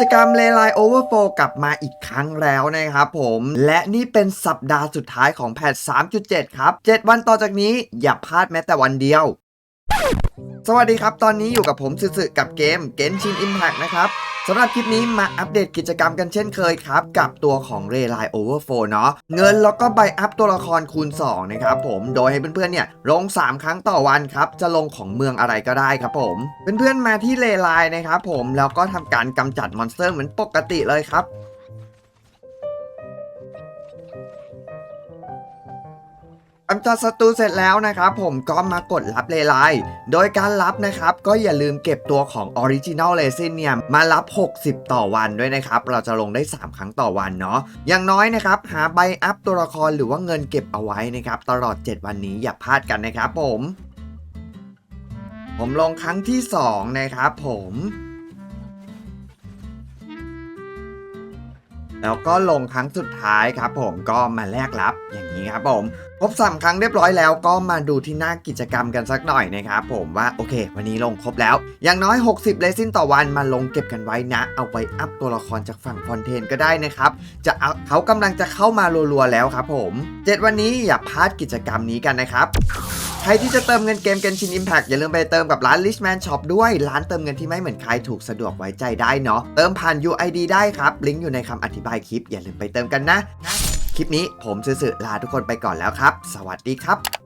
จกรรมเลไลโอเวอร์โฟกลับมาอีกครั้งแล้วนะครับผม และนี่เป็นสัปดาห์สุดท้ายของแพท3.7 ครับ 7 วันต่อจากนี้อย่าพลาดแม้แต่วันเดียว สวัสดีครับ ตอนนี้อยู่กับผมสึๆกับเกม Genshin Impact นะครับสำหรับคลิปนี้มาอัปเดตกิจกรรมกันเช่นเคยครับ กับตัวของ r e l i Overflow เนาะเงินแล้วก็ใบอัพตัวละครคูณ 2 นะครับผมโดยให้เพื่อนๆเนี่ยลง 3 ครั้งต่อวันครับ จะลงของเมืองอะไรก็ได้ครับผมเพื่อนๆมาที่ r e l i นะครับผมแล้วก็ทำการกำจัดมอนสเตอร์เหมือนปกติเลยครับ กำจัดศัตรูเสร็จแล้วนะครับผมก็มากดรับเลไลโดยการรับนะครับก็อย่าลืมเก็บตัวของ Original Resin เนี่ยมารับ 60 ต่อวันด้วยนะครับ เราจะลงได้ 3 ครั้งต่อวันเนาะอย่างน้อยนะครับหาใบอัพตัวละครหรือว่าเงินเก็บเอาไว้นะครับตลอด 7 วันนี้อย่าพลาดกันนะครับผม ผมลงครั้งที่ 2 นะครับผม แล้วก็ลงครั้งสุดท้ายครับผมก็มาแลกรับอย่างนี้ครับผมครบสามครั้งเรียบร้อยแล้วก็มาดูที่หน้ากิจกรรมกันสักหน่อยนะครับผมว่าโอเค วันนี้ลงครบแล้ว อย่างน้อย 60เลซินต่อวันมาลงเก็บกันไว้นะ เอาไว้อัพตัวละครจากฝั่งฟอนเทนก็ได้นะครับ จะเอาเขากำลังจะเข้ามารัวๆแล้วครับผม 7 วันนี้อย่าพลาดกิจกรรมนี้กันนะครับใครที่จะเติมเงินเกม Genshin Impact อย่าลืมไปเติมกับร้าน Richman Shop ด้วย ร้านเติมเงินที่ไม่เหมือนใครถูกสะดวกไว้ใจได้เนาะเติมผ่าน UID ได้ครับลิงก์อยู่ในคำอธิบายคลิปอย่าลืมไปเติมกันนะ คลิปนี้ผมสื่อๆลาทุกคนไปก่อนแล้วครับ สวัสดีครับ